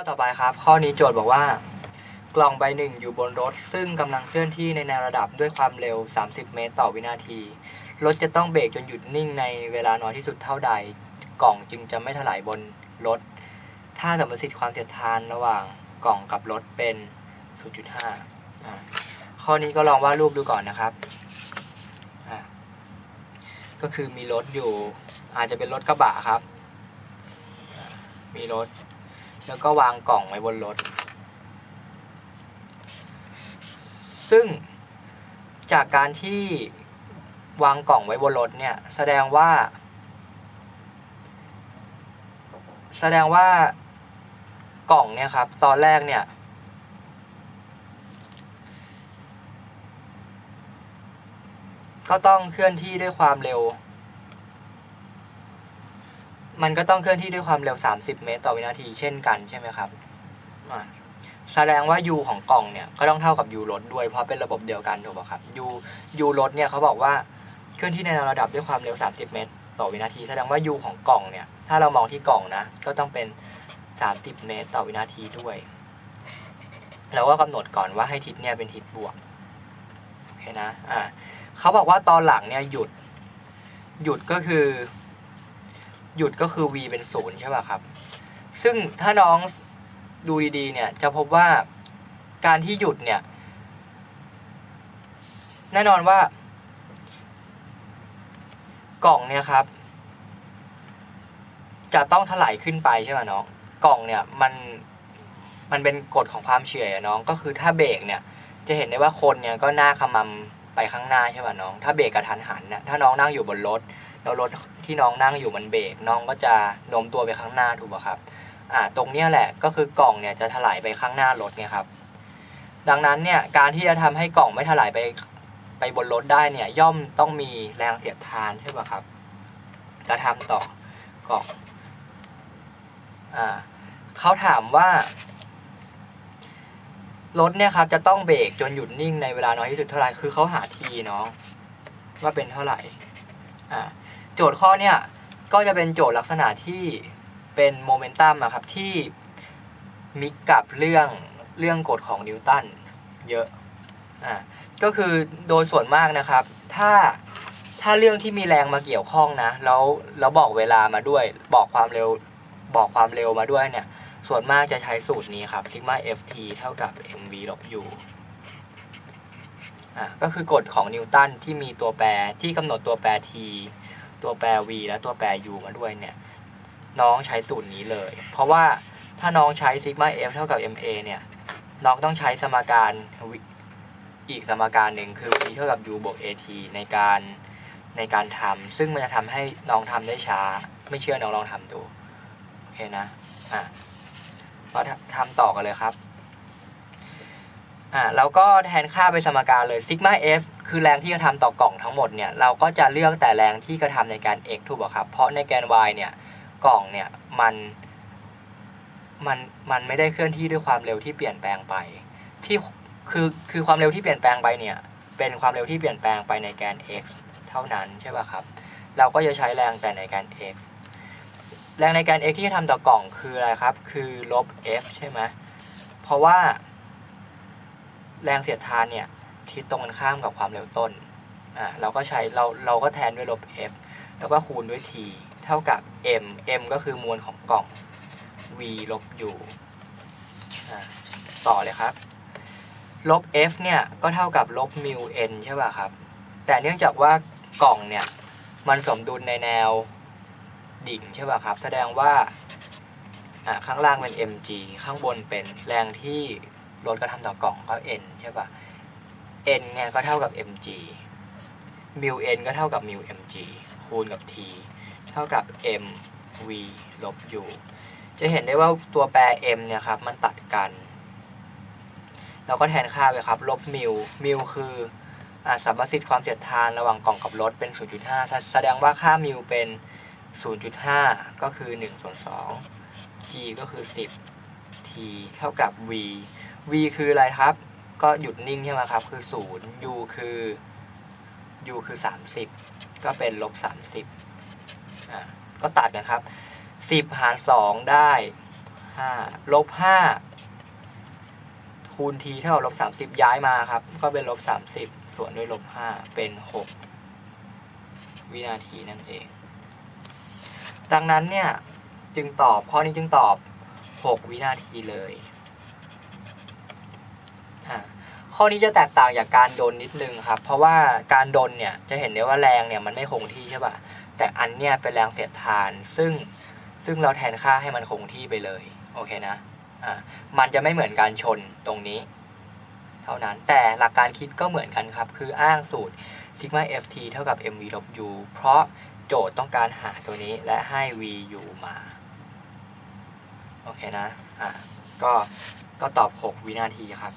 ข้อต่อไปครับ ข้อนี้โจทย์บอกว่า กล่องใบหนึ่งอยู่บนรถ ซึ่งกำลังเคลื่อนที่ในแนวระดับด้วยความเร็ว 30 เมตรต่อวินาที รถจะต้องเบรกจนหยุดนิ่งในเวลาน้อยที่สุดเท่าใด กล่องจึงจะไม่ถลายบนรถ ถ้าสมมติสิทธิ์ความเสียดทานระหว่างกล่องกับรถเป็น 0.5 ข้อนี้ก็ลองวาดรูปดูก่อนนะครับ ก็คือมีรถอยู่ อาจจะเป็นรถกระบะครับ มีรถ แล้วก็วางกล่องไว้บนรถ ซึ่งจากการที่วางกล่องไว้บนรถเนี่ย แสดงว่า แสดงว่ากล่องเนี่ยครับ ตอนแรกเนี่ย ก็ต้องเคลื่อนที่ด้วยความเร็ว มันก็ต้องเคลื่อนที่ด้วยความเร็ว 30 เมตรต่อวินาทีเช่นกันใช่ไหมครับแสดงว่า u ของกล่องเนี่ยก็ต้องเท่ากับ u รถด้วยเพราะเป็นระบบเดียวกันถูกป่ะครับ u u รถเนี่ยเขาบอกว่าเคลื่อนที่ในแนวระดับด้วยความเร็ว 30 เมตร ต่อวินาที แสดงว่า u ของกล่องเนี่ยถ้าเรามองที่กล่องนะ ก็ต้องเป็น 30 เมตร ต่อวินาทีด้วยเราก็กำหนดก่อนว่าให้ทิศเนี่ยเป็นทิศบวกโอเคนะอ่าเขาบอกว่าตอนหลังเนี่ยหยุด หยุดก็คือ หยุดก็คือ v เป็นศูนย์ใช่ป่ะครับ ซึ่งถ้าน้องดูดีๆ เนี่ยจะพบว่าการที่หยุดเนี่ย แน่นอนว่า กล่องเนี่ยครับ จะต้องถลายขึ้นไปใช่ไหมน้อง กล่องเนี่ยมันมันเป็นกฎของความเฉื่อยน้องก็คือถ้าเบรกเนี่ย จะเห็นได้ว่าคนเนี่ยก็หน้าขมำ ไปข้างหน้าใช่ไหมน้อง ถ้าเบรกกระทันหันเนี่ยถ้าน้องนั่งอยู่บนรถ แล้วรถที่น้องนั่งอยู่มันเบรกน้องก็จะโน้มตัวไปข้างหน้าถูกป่ะครับอ่าตรงเนี้ยแหละก็คือกล่องเนี่ยจะถลายไปข้างหน้ารถเนี่ยครับ ดังนั้นเนี่ยการที่จะทำให้กล่องไม่ถลายไปไปบนรถได้เนี่ยย่อมต้องมีแรงเสียดทานใช่ป่ะครับจะทำต่อกล่องอ่าเขาถามว่า รถเนี่ยครับจะต้องเบรกจนหยุดนิ่งในเวลาน้อยที่สุดเท่าไหร่คือเขาหาทีเนาะว่าเป็นเท่าไหร่อ่าโจทย์ข้อเนี่ยก็จะเป็นโจทย์ลักษณะที่เป็นโมเมนตัมอะครับที่มิกกับเรื่องเรื่องกฎของนิวตันเยอะอ่าก็คือโดยส่วนมากนะครับ ถ้าถ้าเรื่องที่มีแรงมาเกี่ยวข้องนะแล้วแล้วบอกเวลามาด้วย บอกความเร็วบอกความเร็วมาด้วยเนี่ย ส่วนมากจะใช้สูตรนี้ครับ sigma ft เท่ากับ mv ลบ u อ่าก็คือกฎของนิวตันที่มีตัวแปรที่กำหนดตัวแปร t ตัวแปร v และตัวแปร u มาด้วยเนี่ย น้องใช้สูตรนี้เลย เพราะว่าถ้าน้องใช้ sigma f เท่ากับ ma เนี่ย น้องต้องใช้สมการอีกสมการหนึ่งคือ v เท่ากับ u บวก at ในการในการทำซึ่งมันจะทำให้น้องทำได้ช้า ไม่เชื่อน้องลองทำดู โอเคนะ อะ ก็ทำต่อกันเลยครับอ่าแล้วก็แทนค่าไปนสมการเลย sigma f คือแรงที่กระทำต่อกล่องทั้งหมดเนี่ยเราก็จะเลือกแต่แรงที่กระทำในการ x ถูกป่ะครับ เพราะในแกน y เนี่ยกล่องเนี่ยมันมันมันไม่ได้เคลื่อนที่ด้วยความเร็วที่เปลี่ยนแปลงไป ที่คือคือความเร็วที่เปลี่ยนแปลงไปเนี่ยเป็นความเร็วที่เปลี่ยนแปลงไปในแกน x เท่านั้นใช่ป่ะครับ เราก็จะใช้แรงแต่ในแกน x แรงในแกน x ที่จะทำต่อกล่องคืออะไรครับ คือลบ f ใช่ไหมเพราะว่า แรงเสียดทานเนี่ยทิศตรงกันข้ามกับความเร็วต้นอ่าเราก็ใช้เราเราก็แทนด้วยลบ f แล้วก็คูณด้วย t เท่ากับ m m ก็คือมวลของกล่อง v ลบ u อ่าต่อเลยครับ ลบ f เนี่ยก็เท่ากับลบมิว n ใช่ป่ะครับ แต่เนื่องจากว่ากล่องเนี่ย มันสมดุลในแนว ดิ่งใช่ป่ะครับ แสดงว่าข้างล่างเป็น mg ข้างบนเป็นแรงที่รถกระทำต่อกล่องก็ n ใช่ป่ะ n เนี่ยก็เท่ากับ mg มิว n ก็เท่ากับมิว mg คูณกับ t เท่ากับ m v ลบ u จะเห็นได้ว่าตัวแปร m เนี่ยครับ มันตัดกัน เราก็แทนค่าไปครับ ลบมิวมิวคือสัมประสิทธิ์ความเสียดทานระหว่างกล่องกับรถเป็น 0.5ถ้าแสดงว่าค่ามิวเป็น0.5 0.5 ก็คือ1ส่วน2 g ก็คือ 10 t เท่ากับ v v คืออะไรครับ ก็หยุดนิ่งใช่ไหมครับ คือ 0 u คือ u คือ 30 ก็เป็นลบ 30อ่าก็ตัดกันครับ 10 หาร 2 ได้ห้าลบห้าคูณ t เท่ากับลบสามสิบย้ายมาครับ ก็เป็นลบสามสิบส่วนด้วยลบห้าเป็นหกวินาทีนั่นเอง ดังนั้นเนี่ยจึงตอบข้อนี้จึงตอบ 6 วินาทีเลยข้อนี้จะแตกต่างจากการโดนนิดนึงครับ เพราะว่าการโดนเนี่ยจะเห็นได้ว่าแรงเนี่ยมันไม่คงที่ใช่ป่ะแต่อันเนี่ยเป็นแรงเสียดทาน ซึ่งซึ่งเราแทนค่าให้มันคงที่ไปเลยโอเคนะอะมันจะไม่เหมือนการชนตรงนี้ เท่านั้นแต่หลักการคิดก็เหมือนกันครับ คืออ้างสูตร sigma ft เท่ากับ mv ลบ u เพราะ โจทย์ต้องการหาตัวนี้และให้ vu มา โอเคนะ อะ ก็ ก็ตอบ 6 วินาทีครับ